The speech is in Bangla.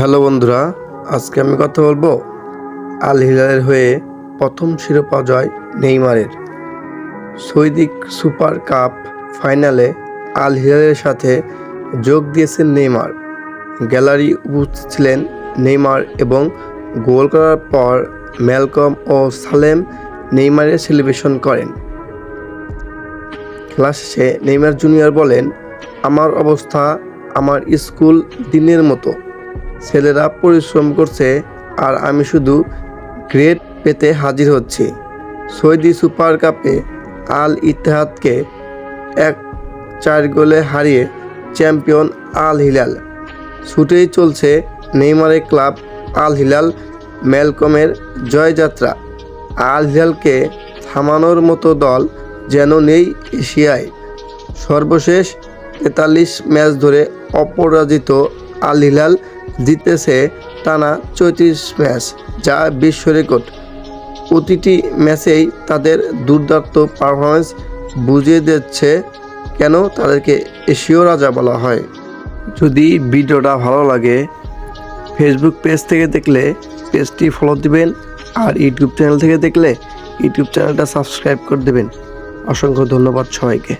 হ্যালো বন্ধুরা, আজকে আমি কথা বলব আল হিলালের হয়ে প্রথম শিরোপা জয় নেইমারের। সৈদিক সুপার কাপ ফাইনালে আল হিলালের সাথে যোগ দিয়েছেন নেইমার। গ্যালারি উপস্থিত ছিলেন নেইমার এবং গোল করার পর ম্যালকম ও সালেম নেইমারের সেলিব্রেশন করেন। খেলা শেষে নেইমার জুনিয়র বলেন, আমার অবস্থা আমার স্কুল দিনের মতো। ছেলেরা পরিশ্রম করছে আর আমি শুধু গ্রেড পেতে হাজির হচ্ছি। সৌদি সুপার কাপে আল ইতিহাদকে এক চার গোলে হারিয়ে চ্যাম্পিয়ন আল হিলাল। ছুটেই চলছে নেইমারের ক্লাব আল হিলাল ম্যালকমের জয়যাত্রা। আল হিলালকে থামানোর মতো দল যেন নেই এশিয়ায়। সর্বশেষ তেতাল্লিশ ম্যাচ ধরে অপরাজিত আল হিলাল জিতেছে টানা চৌত্রিশ ম্যাচ, যা বিশ্ব রেকর্ড। প্রতিটি ম্যাচেই তাদের দুর্দান্ত পারফরমেন্স বুঝিয়ে দিচ্ছে কেন তাদেরকে এশীয় রাজা বলা হয়। যদি ভিডিওটা ভালো লাগে ফেসবুক পেজ থেকে দেখলে পেজটি ফলো দিবেন আর ইউটিউব চ্যানেল থেকে দেখলে ইউটিউব চ্যানেলটা সাবস্ক্রাইব করে দেবেন। অসংখ্য ধন্যবাদ সবাইকে।